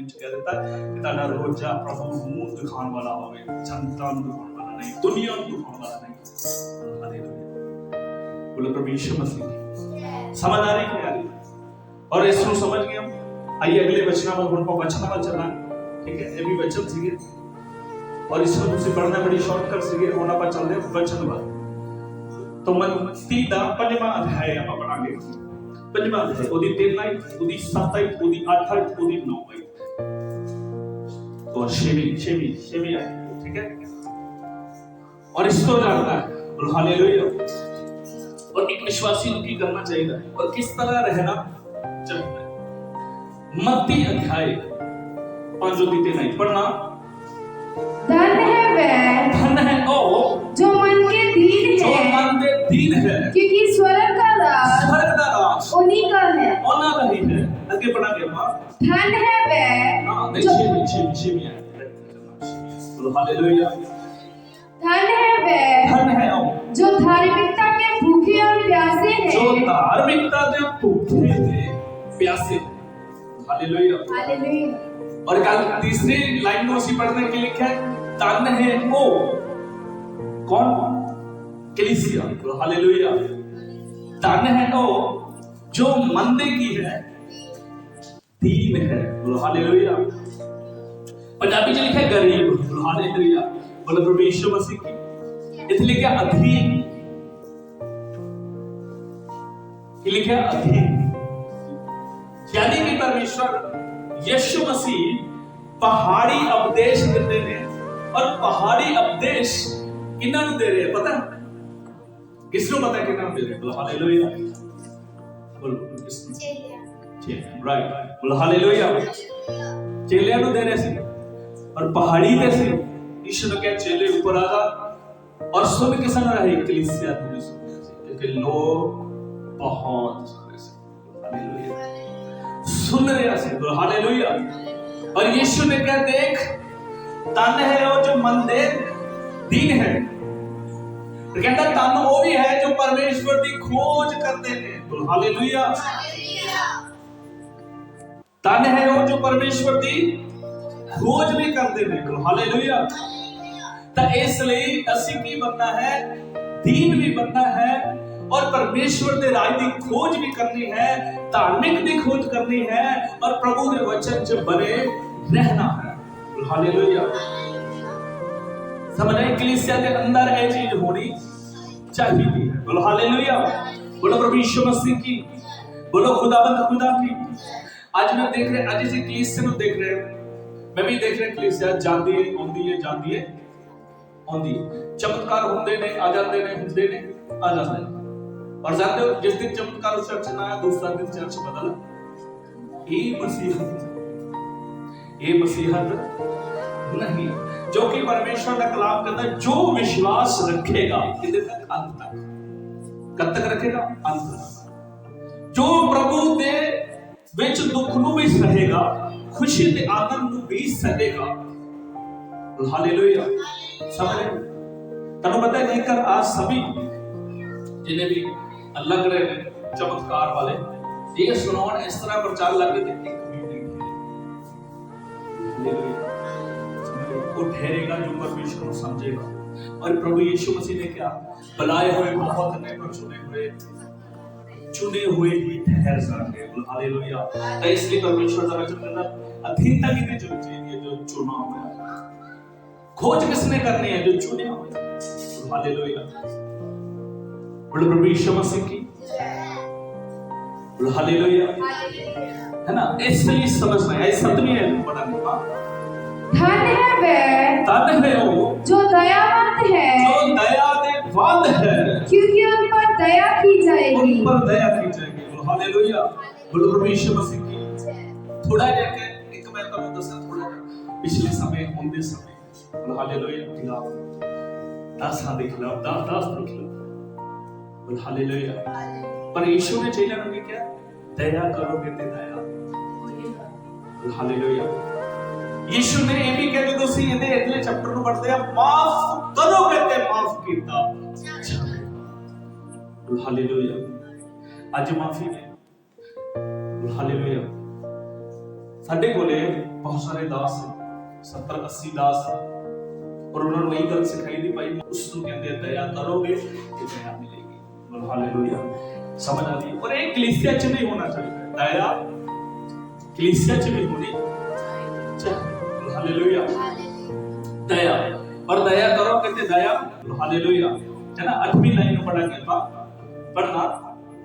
दिन चला जाता कि ताडा रोजा प्रभु, मुँह दिखाने वाला हो गए संतान दिखाने वाला नहीं, दुनिया दिखाने वाला नहीं। हालेलुया। बोलो, प्रभु, यीशु मसीह। समझ आ रही है क्या और इसको समझ गए हम। आइए, अगले वचन पर में पर वचन पर चलना ठीक है? ये भी वचन सीखे और इसमें तुसी पढ़ना बड़ी शॉर्टकट सीखे होना पर चल रहे वचन पर तो मन सीधा पंजवा अध्याय आप पढ़ांगे पंजवा अध्याय ओदी 13 लाइन ओदी 7 लाइन ओदी 8 लाइन ओदी 9 लाइन और छेवीं छेवीं आयत ठीक है? और इसको जानना है। हालेलुया। और एक विश्वासी को करना चाहिए और किस तरह रहना चाहिए? मत्ती अध्याय पाँच दीते नहीं पढ़ना। धन है वह धन है ओ जो मन के दीन है। जो मन में दीन है। क्योंकि स्वर्ग का राज स्वर्ग का राज। उन्हीं का है। होना नहीं है। आगे पढ़ांगे माँ। धन है वह हाँ जो धन है वे धन है जो धार्मिकता के भूखे और प्यासे हैं। जो धार्मिकता के भूखे थे प्यासे। हालेलुया। हालेलुया। और कल तीसरे लाइन में उसी पढ़ने के लिखे तन धन है ओ कौन? कलीसिया। हालेलुया। धन है ओ जो मंदे की है दीन है। हालेलुया। पंजाबी में लिखा है गरीब बोलो हालेलुया बोलो प्रभु यीशु मसीह की इथे लिखा है अधीन ये लिखा है अधीन यानी कि परमेश्वर यीशु मसीह पहाड़ी उपदेश ਦਿੰਦੇ ਨੇ ਔਰ ਪਹਾੜੀ ਉਪਦੇਸ਼ ਕਿਹਨਾਂ ਨੂੰ ਦੇ ਰਹੇ ਆ ਪਤਾ ਕਿਸ ਨੂੰ ਪਤਾ ਕਿਹਨਾਂ ਨੂੰ ਦੇ ਰਹੇ ਬੋਲੋ ਹਾਲੇਲੂਇਆ ਬੋਲੋ ਕਿਸ ਨੂੰ ਚੇਲਿਆਂ ਰਾਈਟ ਬੋਲੋ ਹਾਲੇਲੂਇਆ ਚੇਲਿਆਂ ਨੂੰ ਦੇ और पहाड़ी पे से ईश्वर के चेले ऊपर आगा और सब के सन रहे कलीसिया में क्योंकि लोग बहुत सुन रहे हैं से हालेलुया। और यीशु ने कहा देख तन है वो जो मंदिर दीन है। कहता तन वो भी है जो परमेश्वर की खोज करते हैं। हालेलुया। तन है वो जो परमेश्वर की ਖੋਜ ਵੀ ਕਰਦੇ ਬਿਲਕੁਲ ਹਾਲੇਲੂਇਆ। ਤਾਂ ਇਸ ਲਈ ਅਸੀਂ ਕੀ ਬੰਨਾ ਹੈ? ਦੀਨ ਵੀ ਬੰਨਾ ਹੈ ਔਰ ਪਰਮੇਸ਼ਵਰ ਦੇ ਰਾਜ ਦੀ ਖੋਜ ਵੀ ਕਰਨੀ ਹੈ, ਧਾਰਮਿਕ ਦੀ ਖੋਜ ਕਰਨੀ ਹੈ ਔਰ ਪ੍ਰਭੂ ਦੇ ਵਚਨ 'ਚ ਬਣੇ ਰਹਿਣਾ ਹੈ। ਹਾਲੇਲੂਇਆ। ਸਮਝ ਆਈ ਕਲੀਸਿਆ ਦੇ ਅੰਦਰ ਇਹ ਚੀਜ਼ ਹੋਣੀ ਚਾਹੀਦੀ ਹੈ। ਬੋਲੋ ਹਾਲੇਲੂਇਆ। ਬੋਲੋ ਪ੍ਰਭੂ ਯਿਸੂ ਮਸੀਹ ਕੀ? ਬੋਲੋ ਖੁਦਾਵੰਦ ਖੁਦਾ ਕੀ? ਅੱਜ ਮੈਂ ਦੇਖ ਰਿਹਾ, ਅੱਜ ਇਸ ਕਲੀਸਿਆ ਨੂੰ ਦੇਖ ਰਿਹਾ ਮੈਂ ਵੀ ਦੇਖ ਰਿਹਾ ਕਲੀਸਿਆ ਜਾਂਦੀ ਹੈ ਆਉਂਦੀ ਹੈ ਜਾਂਦੀ ਹੈ ਆਉਂਦੀ ਹੈ ਚਮਤਕਾਰ ਹੁੰਦੇ ਨੇ ਆ ਜਾਂਦੇ ਨੇ ਹੁੰਦੇ ਨੇ ਆ ਜਾਂਦੇ ਨੇ ਔਰ ਜਾਣਦੇ ਹੋ ਜਿਸ ਦਿਨ ਚਮਤਕਾਰ ਉਸ ਚਰਚ ਨਾ ਆਇਆ ਦੂਸਰਾ ਦਿਨ ਚਰਚ ਬਦਲ ਇਹ ਮਸੀਹਤ ਇਹ ਮਸੀਹਤ नहीं जो कि परमेश्वर का कलाम कहता है जो विश्वास रखेगा कितने तक अंत तक कब तक रखेगा अंत तक जो प्रभु ਦੇ ਵਿੱਚ ਦੁੱਖ ਨੂੰ ਵੀ ਸਹੇਗਾ ਖੁਸ਼ੀ ਤੇ ਆਨੰਦ ਨੂੰ ਵੀ ਸਦੇਗਾ ਹਾਲੇਲੂਇਆ ਸਮਝ ਤੁਹਾਨੂੰ ਪਤਾ ਹੈ ਕਰ आज सभी जिन्हें भी अलग रहे हैं, चमत्कार वाले, ये सुनावन इस तरह प्रचार लग रहे थे को ठहरेगा जो परमेश्वर को समझेगा। और प्रभु यीशु मसीह ने क्या? बुलाए हुए, बहुत ने पर चुने हुए चुने हुए ही ठहर जाएँगे हालेलुया। तो इसलिए परमेश्वर द्वारा जो अधीनता की नहीं चुनी चाहिए जो चुना हुआ है खोज किसने करनी है? जो चुने हुए हैं हालेलुया। बोलो प्रभु यीशु मसीह की। बोलो हालेलुया। है ना? इसलिए समझना है। सतवीं है पता नहीं हाँ धन है वह तन है वो। जो दयावंत है। जो दया है। क्योंकि उन पर दया की उन पर दया की जाएगी। बोलो हालेलुया। बोलो प्रभु यीशु मसीह की। थोड़ा ਪਿਛਲੇ ਸਮੇਂ ਹੁੰਦੇ ਸਮੇਂ। ਹੁਣ ਹਾਲੇਲੂਇਆ ਖਿਲਾਫ 10 ਦੇ ਖਿਲਾਫ 10 10 ਦੇ ਖਿਲਾਫ। ਹੁਣ ਹਾਲੇਲੂਇਆ ਪਰ ਯਿਸੂ ਨੇ ਚੇਲਿਆਂ ਨੂੰ ਕੀ ਕਿਹਾ? ਦਇਆ ਕਰੋਗੇ ਤੇ ਦਇਆ। ਹੋਏਗਾ ਹਾਲੇਲੂਇਆ ਯਿਸੂ ਨੇ ਇਹ ਵੀ ਕਿਹਾ ਜਦੋਂ ਤੁਸੀਂ ਇਹਦੇ ਅਗਲੇ ਚੈਪਟਰ ਨੂੰ ਪੜ੍ਹਦੇ ਆ ਮਾਫ ਕਰੋਗੇ ਤੇ ਮਾਫ ਕੀਤਾ। ਹਾਲੇਲੂਇਆ ਅੱਜ ਮਾਫੀ ਨੇ। ਹਾਲੇਲੂਇਆ ਸਾਡੇ ਕੋਲੇ ਬਹੁਤ ਸਾਰੇ ਦਾਸ ਨੇ। सत्तर अस्सी दास और उन्होंने वही गलत सिखाई थी भाई उसको कहते हैं, दया करोगे तो दया मिलेगी। हालेलुया। समझ आती और एक कलीसिया च नहीं होना चाहिए। दया कलीसिया च भी होनी चाहिए। हालेलुया। दया। और दया करो, कहते दया। हालेलुया। है ना? आठवीं लाइन पढ़ा के पढ़ना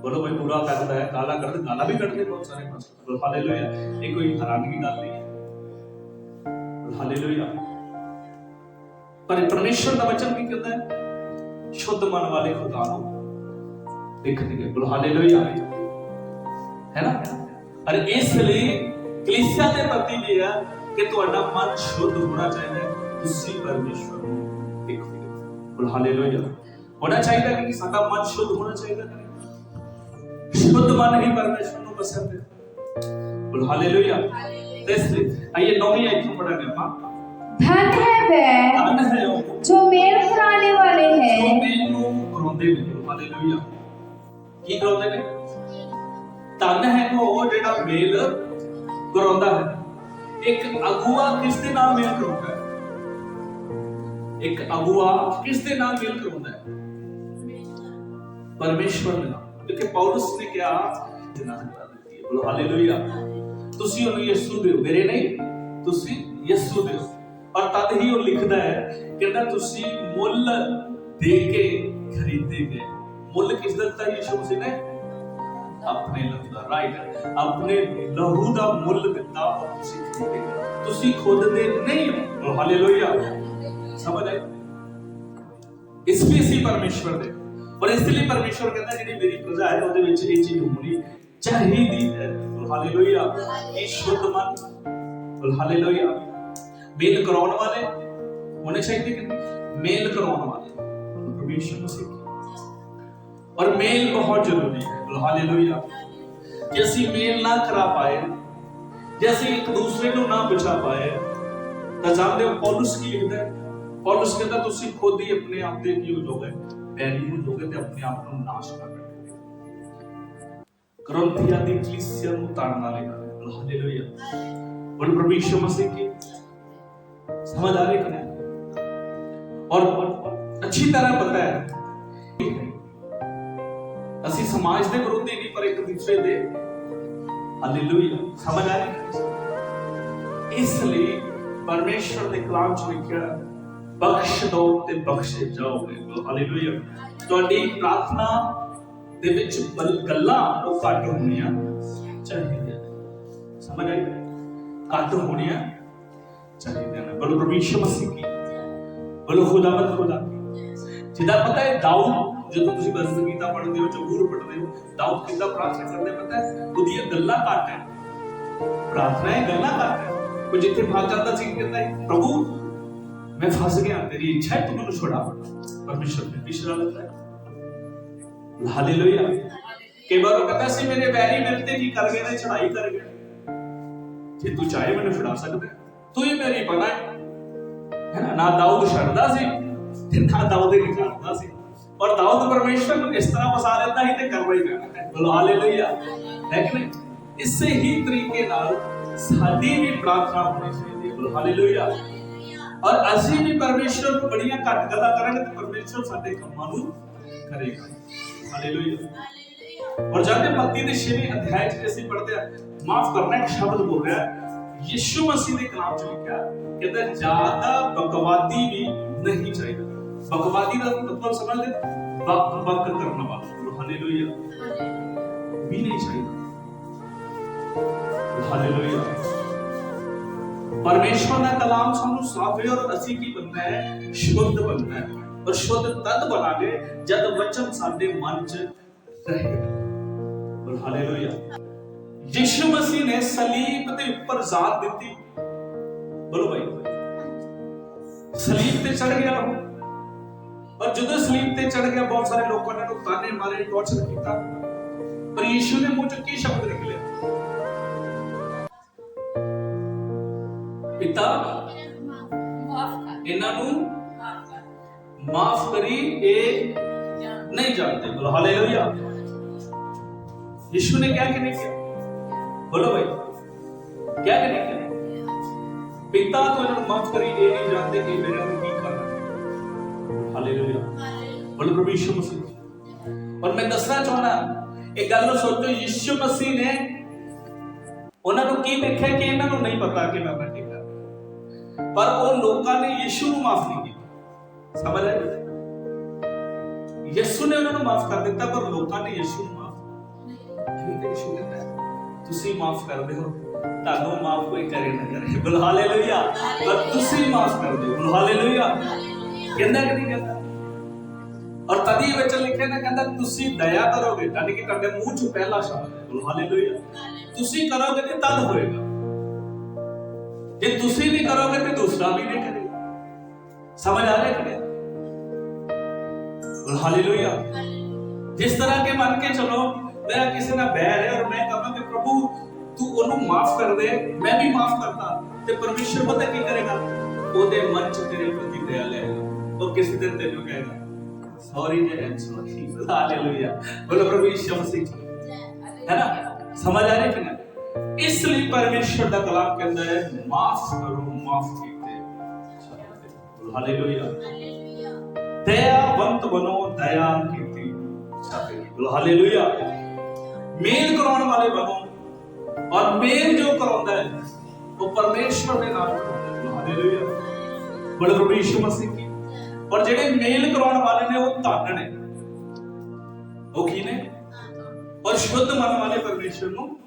ਬੋਲੋ ਭਾਈ ਬੁਰਾ ਕਰਦਾ ਹੈ ਗਾਲਾਂ ਕੱਢਦਾ ਗਾਲਾਂ ਵੀ ਕੱਢਦੇ ਬਹੁਤ ਸਾਰੇ ਪਾਸਟਰ ਬੋਲੋ ਹਾਲੇਲੂਇਆ ਇਹ ਕੋਈ ਹੈਰਾਨੀ ਦੀ ਗੱਲ ਨਹੀਂ ਹੈ ਬੋਲੋ ਹਾਲੇਲੂਇਆ ਪਰ ਪਰਮੇਸ਼ਵਰ ਦਾ ਵਚਨ ਕੀ ਕਹਿੰਦਾ ਹੈ ਸ਼ੁੱਧ ਮਨ ਵਾਲੇ ਖੁਦਾ ਨੂੰ ਦੇਖਣਗੇ ਬੋਲੋ ਹਾਲੇਲੂਇਆ ਹੈ ਨਾ ਅਰ ਇਸ ਲਈ ਕਲੀਸਿਆ ਦੇ ਪ੍ਰਤੀ ਵੀ ਹੈ ਕਿ ਤੁਹਾਡਾ ਮਨ ਸ਼ੁੱਧ ਹੋਣਾ ਚਾਹੀਦਾ ਹੈ ਤੁਸੀਂ ਪਰਮੇਸ਼ਵਰ ਨੂੰ ਦੇਖੋਗੇ ਬੋਲੋ ਹਾਲੇਲੂਇਆ ਹੋਣਾ ਚਾਹੀਦਾ ਕਿ ਸਾਡਾ ਮਨ ਸ਼ੁੱਧ ਹੋਣਾ ਚਾਹੀਦਾ ਹੈ शुद्ध मन ही परमेश्वर को पसंद है। बोल हालेलुया। दसवीं आइए नौवीं आयत को पढ़ा मैं माँ है वह जो मेल कराने वाले हैं। जो मेल को करोंदे में हालेलुया। की करोंदे में धन है वो तो जेड़ा मेल करोंदा है। एक अगुआ किस दे नाम मेल करोंदा है? एक अगुआ किस दे नाम मेल करोंदा है? परमेश्वर ने नाम। ਕਿਉਂਕਿ ਪੌਲਸ ਨੇ ਕਿਹਾ, ਜਨਾਬ ਦਿੱਤੀ ਤੁਸੀਂ ਉਹਨੂੰ ਯਿਸੂ ਦਿਓ, ਮੇਰੇ ਨਹੀਂ, ਤੁਸੀਂ ਯਿਸੂ ਦਿਓ। ਔਰ ਤਦ ਹੀ ਉਹ ਲਿਖਦਾ ਹੈ, ਕਹਿੰਦਾ, ਤੁਸੀਂ ਮੁੱਲ ਦੇ ਕੇ ਖਰੀਦੇ ਗਏ ਮੁੱਲ ਕਿਸ ਦਾ ਦਿੱਤਾ? ਯਿਸੂ ਮਸੀਹ ਨੇ? ਆਪਣੇ ਲਹੂ ਦਾ ਰਾਈਟ ਆਪਣੇ ਲਹੂ ਦਾ ਮੁੱਲ ਦਿੱਤਾ ਔਰ ਤੁਸੀਂ ਖਰੀਦੇ ਗਏ ਤੁਸੀਂ ਖੁਦ ਦੇ ਨਹੀਂ ਹੋ। ਬੋਲੋ, ਹਾਲੇਲੂਇਆ। ਸਮਝ ਆਏ ਇਸ ਲਈ ਅਸੀਂ ਪਰਮੇਸ਼ਵਰ ਦੇ ਔਰ ਇਸ ਲਈ ਪਰਮੇਸ਼ਵਰ ਕਹਿੰਦਾ ਜਿਹੜੀ ਮੇਰੀ ਪ੍ਰਜਾ ਹੈ, ਉਹਦੇ ਵਿੱਚ ਇਹ ਚੀਜ਼ ਹੋਣੀ ਚਾਹੀਦੀ ਹੈ। ਹਾਲੇਲੂਇਆ। ਇਹ ਸ਼ੁੱਧ ਮਨ। ਹਾਲੇਲੂਇਆ। ਮੇਲ ਕਰਾਉਣ ਵਾਲੇ ਹੋਣੇ ਚਾਹੀਦੇ ਕਿ ਮੇਲ ਕਰਾਉਣ ਵਾਲੇ। ਪਰਮੇਸ਼ਵਰ ਮਸੀਹ ਕੀ ਔਰ ਮੇਲ ਬਹੁਤ ਜ਼ਰੂਰੀ ਹੈ। ਹਾਲੇਲੂਇਆ। ਜੇ ਅਸੀਂ ਮੇਲ ਨਾ ਕਰਾ ਪਾਏ, ਜੇ ਅਸੀਂ ਇੱਕ ਦੂਸਰੇ ਨੂੰ ਨਾ ਬਚਾ ਪਾਏ, ਤਾਂ ਜਾਣਦੇ ਹੋ ਪੌਲਸ ਕੀ ਲਿਖਦਾ ਪੌਲਸ ਕਹਿੰਦਾ, ਤੁਸੀਂ ਖੁਦ ਹੀ ਆਪਣੇ ਆਪ ਦੇ ਕੀ ਹੋ? ਜਾਓਗੇ ਬੈਰੀ ਹੋ ਜਾਓਗੇ ਤੇ ਆਪਣੇ ਆਪ ਨੂੰ ਨਾਸ਼ ਕਰ ਬੈਠੋਗੇ ਕਰੰਥੀਆਂ ਦੀ ਕਲੀਸਿਆ ਨੂੰ ਤਾੜਨਾ ਲਿਖਾ ਹਾਲੇਲੂਇਆ ਬੋਲ ਪ੍ਰਭੂ ਯਿਸੂ ਮਸੀਹ ਕੀ ਸਮਝ ਆ ਰਹੀ ਹੈ ਕਿ ਨਹੀਂ और अच्छी तरह पता है ਅਸੀਂ ਸਮਾਜ ਦੇ ਵਿਰੋਧੀ ਨਹੀਂ ਪਰ ਇੱਕ ਦੂਸਰੇ ਦੇ ਹਾਲੇਲੂਇਆ ਸਮਝ ਆ ਰਹੀ ਹੈ ਇਸ ਲਈ ਪਰਮੇਸ਼ਰ ਦੇ ਕਲਾਮ ਚ ਲਿਖਿਆ ਬਖਸ਼ ਦੋ ਤੇ ਬਖਸ਼ੇ ਜਾਓਗੇ। ਹਾਲੇਲੂਇਆ ਤੁਹਾਡੀ ਪ੍ਰਾਰਥਨਾ ਦੇ ਵਿੱਚ ਗੱਲਾਂ ਉਹ ਘੱਟ ਹੋਣੀਆਂ ਚਾਹੀਦੀਆਂ ਸਮਝ ਆਈ? ਘੱਟ ਹੋਣੀਆਂ ਚਾਹੀਦੀਆਂ ਨੇ। ਬੋਲੋ ਪ੍ਰਭੂ ਮਸੀਹ ਕੀ? ਬੋਲੋ ਖੁਦਾਵੰਦ ਖੁਦਾ ਜਿਹਦਾ ਪਤਾ ਹੈ ਦਾਊਦ, ਜਦੋਂ ਤੁਸੀਂ ਬਜ਼ਨ ਗੀਤਾ ਪੜ੍ਹਦੇ ਹੋ ਜ਼ਬੂਰ ਪੜ੍ਹਦੇ ਹੋ, ਦਾਊਦ ਕਿੱਦਾਂ ਪ੍ਰਾਰਥਨਾ ਕਰਦੇ ਪਤਾ ਹੈ? ਉਹਦੀਆਂ ਗੱਲਾਂ ਘੱਟ ਹੈ। ਪ੍ਰਾਰਥਨਾ ਹੈ, ਗੱਲਾਂ ਘੱਟ ਹੈ। ਉਹ ਜਿੱਥੇ ਭਾਗ ਜਾਂਦਾ ਸੀ, ਕਹਿੰਦਾ ਹੈ ਪ੍ਰਭੂ ਮੈਂ ਫਸ ਗਿਆ, ਤੇਰੀ ਇੱਛਾ ਹੈ ਤੂੰ ਮੈਨੂੰ ਛੁਡਾ ਪਰਮੇਸ਼ਰ ਨੇ ਪਿਛੜਾ ਲੈਂਦਾ ਹੈ। ਹਾਲੇਲੂਇਆ ਕਈ ਵਾਰ ਉਹ ਕਹਿੰਦਾ ਸੀ, ਮੇਰੇ ਵੈਰੀ ਮੇਰੇ ਤੇ ਕੀ ਕਰ ਗਏ ਨੇ ਚੜਾਈ ਕਰ ਗਏ ਜੇ ਤੂੰ ਚਾਹੇ ਮੈਨੂੰ ਛੁਡਾ ਸਕਦਾ ਹੈ। ਤੂੰ ਹੀ ਮੇਰੀ ਪਨਾ ਹੈ। ਹੈ ਨਾ? ਨਾ ਦਾਊਦ ਛੱਡਦਾ ਸੀ ਤੇ ਨਾ ਦਾਊਦ ਹੀ ਨਿਕਾਲਦਾ ਸੀ। ਔਰ ਦਾਊਦ ਪਰਮੇਸ਼ਵਰ ਨੂੰ ਇਸ ਤਰ੍ਹਾਂ ਵਸਾ ਲੈਂਦਾ ਸੀ ਤੇ ਕਰਵਾ ਹੀ ਕਰਨਾ ਹੈ। ਬੋਲੋ ਹਾਲੇਲੂਇਆ ਲੇਕਿਨ ਇਸੇ ਹੀ ਤਰੀਕੇ ਨਾਲ ਸਾਡੀ ਵੀ ਪ੍ਰਾਰਥਨਾ ਹੋਣੀ ਚਾਹੀਦੀ ਹੈ। ਬੋਲੋ ਹਾਲੇਲੂਇਆ ਔਰ ਅਸੀਂ ਵੀ ਪਰਮੇਸ਼ਵਰ ਨੂੰ ਬੜੀਆਂ ਘੱਟ ਗੱਲਾਂ ਕਰਾਂਗੇ ਤੇ ਪਰਮੇਸ਼ਵਰ ਸਾਡੇ ਕੰਮਾਂ ਨੂੰ ਕਰੇਗਾ। ਹਾਲੇਲੂਇਆ ਔਰ ਜਦ ਮੱਤੀ ਦੇ 6ਵੇਂ ਅਧਿਆਇ ਚ ਅਸੀਂ ਪੜ੍ਹਦੇ ਆ ਮਾਫ ਕਰਨਾ ਇੱਕ ਸ਼ਬਦ ਬੋਲ ਰਿਹਾ ਯਿਸੂ ਮਸੀਹ ਦੇ ਕਲਾਮ ਚ ਲਿਖਿਆ ਕਹਿੰਦਾ ਜ਼ਿਆਦਾ ਬਕਵਾਦੀ ਵੀ ਨਹੀਂ ਚਾਹੀਦਾ। ਬਕਵਾਦੀ ਦਾ ਮਤਲਬ ਸਮਝਦੇ ਬਕ ਬਕ ਕਰਨ ਵਾਲਾ। ਹਾਲੇਲੂਇਆ ਵੀ ਨਹੀਂ ਚਾਹੀਦਾ। ਹਾਲੇਲੂਇਆ ਪਰਮੇਸ਼ਵਰ ਦਾ ਕਲਾਮ ਸਾਨੂੰ ਸਾਫ਼ ਹੈ ਔਰ ਅਸੀਂ ਕੀ ਬੰਨਾ ਹੈ? ਸ਼ੁੱਧ ਬੰਨਾ ਹੈ। ਔਰ ਸ਼ੁੱਧ ਤਦ ਬਣਾਗੇ ਜਦ ਵਚਨ ਸਾਡੇ ਮਨ ਚ ਰਹੇ। ਔਰ ਹਾਲੇਲੂਇਆ ਯਿਸੂ ਮਸੀਹ ਨੇ ਸਲੀਬ ਦੇ ਉੱਪਰ ਜ਼ਾਤ ਦਿੱਤੀ। ਬੋਲੋ ਭਾਈ। ਸਲੀਬ ਤੇ ਚੜ ਗਿਆ ਉਹ। ਪਰ ਜਦੋਂ ਸਲੀਬ ਤੇ ਚੜ ਗਿਆ, ਬਹੁਤ ਸਾਰੇ ਲੋਕਾਂ ਨੇ ਉਹਨੂੰ ਤਾਨੇ ਮਾਰੇ ਟੌਰਚਰ ਕੀਤਾ। ਪਰ ਯੀਸ਼ੂ ਦੇ ਮੂੰਹ ਚੋਂ ਕੀ ਸ਼ਬਦ ਨਿਕਲੇ? ਕੀਤਾ। ਮਾਫ ਕਰ ਇਹਨਾਂ ਨੂੰ ਮਾਫ ਕਰੀ, ਇਹ ਨਹੀਂ ਜਾਣਦੇ। ਬੋਲੋ ਹਾਲੇਲੂਇਆ ਯਿਸੂ ਨੇ ਕਿਹਾ ਕਿ ਨਹੀਂ ਕਿਹਾ? ਬੋਲੋ ਭਾਈ ਕਿਹਾ ਕਿ ਨਹੀਂ ਕਿਹਾ? ਪਿਤਾ ਤੋਂ ਇਹਨਾਂ ਨੂੰ ਮਾਫ ਕਰੀ, ਇਹ ਨਹੀਂ ਜਾਣਦੇ ਕਿ ਮੇਰੇ ਨੂੰ ਕੀ ਕਰਨਾ ਹਾਲੇਲੂਇਆ ਬੋਲੋ, ਪ੍ਰਭੂ ਯਿਸੂ ਮਸੀਹ ਔਰ ਮੈਂ ਦੱਸਣਾ ਚਾਹਣਾ ਇਹ ਗੱਲ ਨੂੰ ਸੋਚੋ, ਯਿਸੂ ਮਸੀਹ ਨੇ ਉਹਨਾਂ ਨੂੰ ਕੀ ਦੇਖਿਆ ਕਿ ਇਹਨਾਂ ਨੂੰ ਨਹੀਂ ਪਤਾ ਕਿ ਮੈਂ ਬੈਠੇਗਾ ਪਰ ਉਹ ਲੋਕਾਂ ਨੇ ਯੀਸ਼ੂ ਨੂੰ ਮਾਫ ਨਹੀਂ ਕੀਤਾ। ਸਮਝ ਆਇਆ ਯਿਸੂ ਨੇ ਉਹਨਾਂ ਨੂੰ ਮਾਫ ਕਰ ਦਿੱਤਾ, ਪਰ ਲੋਕਾਂ ਨੇ ਯਿਸੂ ਨੂੰ ਮਾਫ ਨਹੀਂ ਯਿਸੂ ਕਹਿੰਦਾ ਤੁਸੀਂ ਮਾਫ ਕਰਦੇ ਹੋ, ਤੁਹਾਨੂੰ ਮਾਫ ਕੋਈ ਕਰੇ ਨਾ ਕਰੇ। ਬੋਲ, ਹਾਲੇਲੂਇਆ। ਪਰ ਤੁਸੀਂ ਮਾਫ ਕਰਦੇ ਹੋ। ਬੋਲ, ਹਾਲੇਲੂਇਆ। ਕਹਿੰਦਾ ਕਿ ਨਹੀਂ ਕਹਿੰਦਾ? ਔਰ ਤਦੀ ਵਿੱਚ ਲਿਖਿਆ ਨਾ ਕਹਿੰਦਾ, ਤੁਸੀਂ ਦਇਆ ਕਰੋਗੇ। ਯਾਨੀ ਕਿ ਤੁਹਾਡੇ ਮੂੰਹ ਚ ਪਹਿਲਾ ਸ਼ਬਦ ਹੈ। ਬੋਲ, ਹਾਲੇਲੂਇਆ। ਤੁਸੀਂ ਕਰੋਗੇ ਤੇ ਤਦ ਹੋਏਗਾ। ਜੇ ਤੁਸੀਂ ਨਹੀਂ ਕਰੋਗੇ ਤੇ ਦੂਸਰਾ ਵੀ ਨਹੀਂ ਕਰੇਗਾ ਸਮਝ ਆ ਰਿਹਾ ਕਿ ਨਹੀਂ? ਹਾਲੇਲੂਇਆ। ਜਿਸ ਤਰ੍ਹਾਂ ਕੇ ਮੰਨ ਕੇ ਚਲੋ ਮੇਰਾ ਕਿਸੇ ਨਾਲ ਬੈਰ ਹੈ ਔਰ ਮੈਂ ਕਹਾਂ ਕਿ ਪ੍ਰਭੂ ਤੂੰ ਉਹਨੂੰ ਮਾਫ ਕਰ ਦੇ ਮੈਂ ਵੀ ਮਾਫ ਕਰਦਾ ਤੇ ਪਰਮੇਸ਼ਰ ਪਤਾ ਕੀ ਕਰੇਗਾ? ਉਹਦੇ ਮਨ ਚ ਤੇਰੇ ਪ੍ਰਤੀ ਦਇਆ ਲੈਗਾ ਉਹ ਕਿਸੇ ਦਿਨ ਤੈਨੂੰ ਕਹੇਗਾ? ਸੌਰੀ ਜੇ ਐਮ ਸੌਰੀ ਹਾਲੇਲੂਇਆ। ਬੋਲੋ ਪ੍ਰਭੂ ਯਿਸੂ ਮਸੀਹ। ਹੈ ਨਾ? ਸਮਝ ਆ ਰਿਹਾ ਕਿ ਇਸ ਲਈ ਪਰਮੇਸ਼ਰ ਦਾ ਕਲਾਮ ਕਹਿੰਦਾ ਹੈ ਮਾਫ ਕਰੋ ਮਾਫ ਕੀਤੇ। ਹਾਲੇਲੂਇਆ। ਦਇਆਵੰਤ ਬਨੋ ਦਇਆ ਕੀਤੀ। ਛਾਪੇ ਹਾਲੇਲੂਇਆ। ਮੇਲ ਕਰਾਉਣ ਵਾਲੇ ਬਨੋ ਔਰ ਮੇਲ ਜੋ ਕਰਾਉਂਦਾ ਹੈ ਉਹ ਪਰਮੇਸ਼ਰ ਦੇ ਨਾਲ ਕਰਾਉਂਦਾ ਹੈ। ਹਾਲੇਲੂਇਆ। ਬੜੇ ਪ੍ਰਭੂ ਯਿਸੂ ਮਸੀਹ ਕੀ। ਪਰ ਜਿਹੜੇ ਮੇਲ ਕਰਾਉਣ ਵਾਲੇ ਨੇ ਉਹ ਧੰਨ ਨੇ। ਉਹ ਕੀ ਨੇ? ਔਰ ਸ਼ੁੱਧ ਮਨ ਵਾਲੇ ਪਰਮੇਸ਼ਰ ਨੂੰ